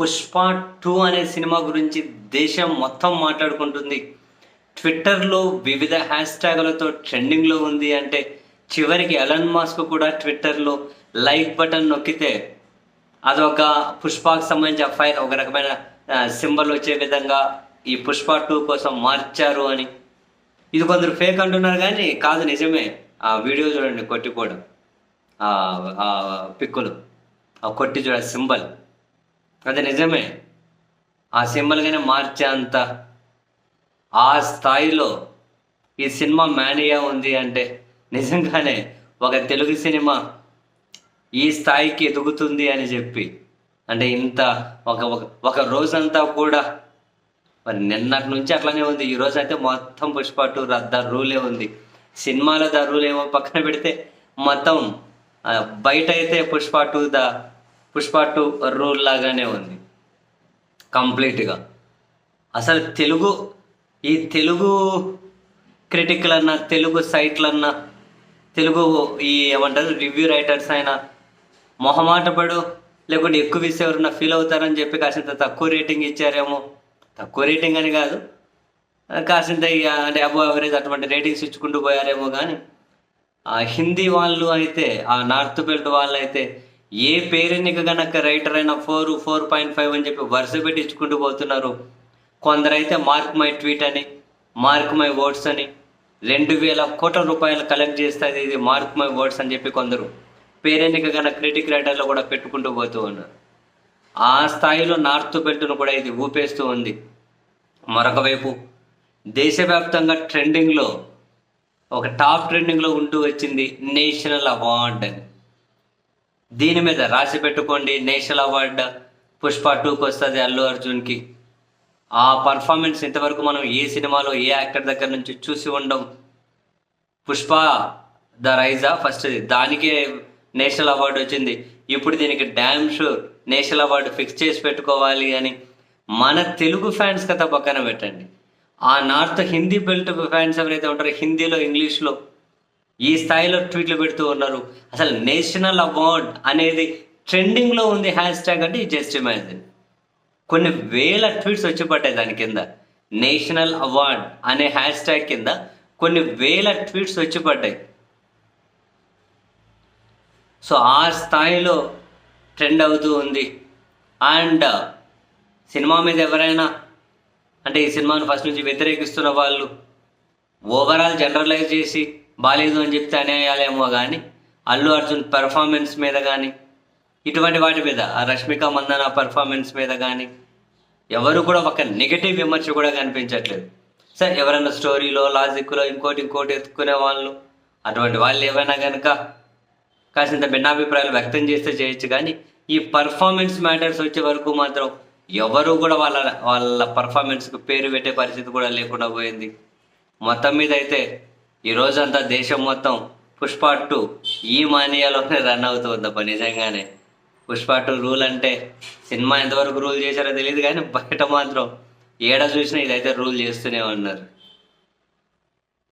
Pushpa two అనే cinema గురించి దేశం మొత్తం మాట్లాడుకుంటుంది. ట్విట్టర్లో వివిధ హ్యాష్ ట్యాగులతో ట్రెండింగ్లో ఉంది అంటే చివరికి ఎలన్ మాస్క్ కూడా ట్విట్టర్లో లైక్ బటన్ నొక్కితే అదొక పుష్పకు సంబంధించి ఫైర్ ఒక రకమైన సింబల్ వచ్చే విధంగా ఈ పుష్ప టూ కోసం మార్చారు అని. ఇది కొందరు ఫేక్ అంటున్నారు కానీ కాదు నిజమే. ఆ వీడియో చూడండి కొట్టిపోవడం. ఆ పిక్కులు. ఆ కొట్టి చూడ సింబల్. అది నిజమే. ఆ సింబల్గానే మార్చేంత ఆ స్థాయిలో ఈ సినిమా మేనియా ఉంది అంటే నిజంగానే ఒక తెలుగు సినిమా ఈ స్థాయికి ఎదుగుతుంది అని చెప్పి. అంటే ఇంత ఒక ఒక ఒక రోజంతా కూడా మరి నిన్నటి నుంచి అట్లానే ఉంది. ఈ రోజు అయితే మొత్తం పుష్ప టూ ద రూలే ఉంది. సినిమాలో ద రూల్ ఏమో పక్కన పెడితే మొత్తం బయట అయితే Pushpa two the Pushpa two rule లాగానే ఉంది. కంప్లీట్గా. అసలు తెలుగు ఈ తెలుగు క్రిటిక్లన్నా తెలుగు సైట్లన్నా తెలుగు ఈ ఏమంటారు రివ్యూ రైటర్స్ అయినా మొహమాటపడు లేకుంటే ఎక్కువ ఇస్తే ఎవరన్నా ఫీల్ అవుతారని చెప్పి కాసింత తక్కువ రేటింగ్ ఇచ్చారేమో. తక్కువ రేటింగ్ అని కాదు. కాసింత ఇక అంటే అబో ఎవరేజ్ అటువంటి రేటింగ్స్ ఇచ్చుకుంటూ పోయారేమో కానీ ఆ హిందీ వాళ్ళు అయితే ఆ నార్త్ బెల్ట్ వాళ్ళు అయితే ఏ పేరెంట్కి గనక రైటర్ అయినా ఫోర్ ఫోర్ పాయింట్ ఫైవ్ అని చెప్పి వరుస పెట్టించుకుంటూ పోతున్నారు. కొందరైతే మార్క్ మై ట్వీట్ అని మార్క్ మై ఓట్స్ అని రెండు వేల కోట్ల రూపాయలు కలెక్ట్ చేస్తుంది ఇది మార్క్ మై ఓట్స్ అని చెప్పి కొందరు పేరెన్నిక గన క్రిటిక్ రైటర్లో కూడా పెట్టుకుంటూ పోతూ ఉన్నారు. ఆ స్థాయిలో నార్త్ బెల్ట్ను కూడా ఇది ఊపేస్తూ ఉంది. మరొక వైపు దేశవ్యాప్తంగా ట్రెండింగ్లో ఒక టాప్ ట్రెండింగ్లో ఉంటూ వచ్చింది నేషనల్ అవార్డ్ అని. దీని మీద రాసి పెట్టుకోండి నేషనల్ అవార్డ్ పుష్ప టూకి వస్తుంది అల్లు అర్జున్కి. ఆ పర్ఫార్మెన్స్ ఇంతవరకు మనం ఏ సినిమాలో ఏ యాక్టర్ దగ్గర నుంచి చూసి ఉండం? పుష్ప ద రైజా ఫస్ట్ దానికే నేషనల్ అవార్డు వచ్చింది. ఇప్పుడు దీనికి damn sure national award fix చేసి పెట్టుకోవాలి అని మన తెలుగు ఫ్యాన్స్ కథ పక్కన పెట్టండి. ఆ నార్త్ హిందీ బెల్ట్ ఫ్యాన్స్ ఎవరైతే ఉంటారో హిందీలో ఇంగ్లీష్లో ఈ స్థాయిలో ట్వీట్లు పెడుతూ ఉన్నారు. అసలు నేషనల్ అవార్డ్ అనేది ట్రెండింగ్లో ఉంది. హ్యాష్ ట్యాగ్ అంటే జస్ట్ ఇమాజిన్ కొన్ని వేల ట్వీట్స్ వచ్చి పడ్డాయి దాని కింద. నేషనల్ అవార్డ్ అనే హ్యాష్ ట్యాగ్ కింద కొన్ని వేల ట్వీట్స్ వచ్చి పడ్డాయి. సో ఆ స్థాయిలో ట్రెండ్ అవుతూ ఉంది. అండ్ uh, సినిమా మీద ఎవరైనా అంటే ఈ సినిమాను ఫస్ట్ నుంచి వ్యతిరేకిస్తున్న వాళ్ళు ఓవరాల్ జనరలైజ్ చేసి బాలేదు అని చెప్తే అనేయాలేమో కానీ అల్లు అర్జున్ పెర్ఫార్మెన్స్ మీద కానీ ఇటువంటి వాటి మీద ఆ రష్మిక మందన పర్ఫార్మెన్స్ మీద కానీ ఎవరు కూడా ఒక నెగటివ్ విమర్శ కూడా కనిపించట్లేదు. సరే ఎవరైనా స్టోరీలో లాజిక్లో ఇంకోటి ఇంకోటి ఎత్తుకునే వాళ్ళు అటువంటి వాళ్ళు ఏమైనా కనుక కాసింత భిన్నాభిప్రాయాలు వ్యక్తం చేస్తే చేయొచ్చు కానీ ఈ పర్ఫార్మెన్స్ మ్యాటర్స్ వచ్చే వరకు మాత్రం ఎవరు కూడా వాళ్ళ వాళ్ళ పర్ఫార్మెన్స్కి పేరు పెట్టే పరిస్థితి కూడా లేకుండా పోయింది. మొత్తం మీద అయితే ఈ రోజంతా దేశం మొత్తం పుష్ప టూ ఈ మానియాలోనే రన్ అవుతుందప్ప నిజంగానే. పుష్ప టూ రూల్ అంటే సినిమా ఎంతవరకు రూల్ చేశారో తెలియదు కానీ బయట మాత్రం ఏడ చూసినా ఇదైతే రూల్ చేస్తూనే ఉన్నారు.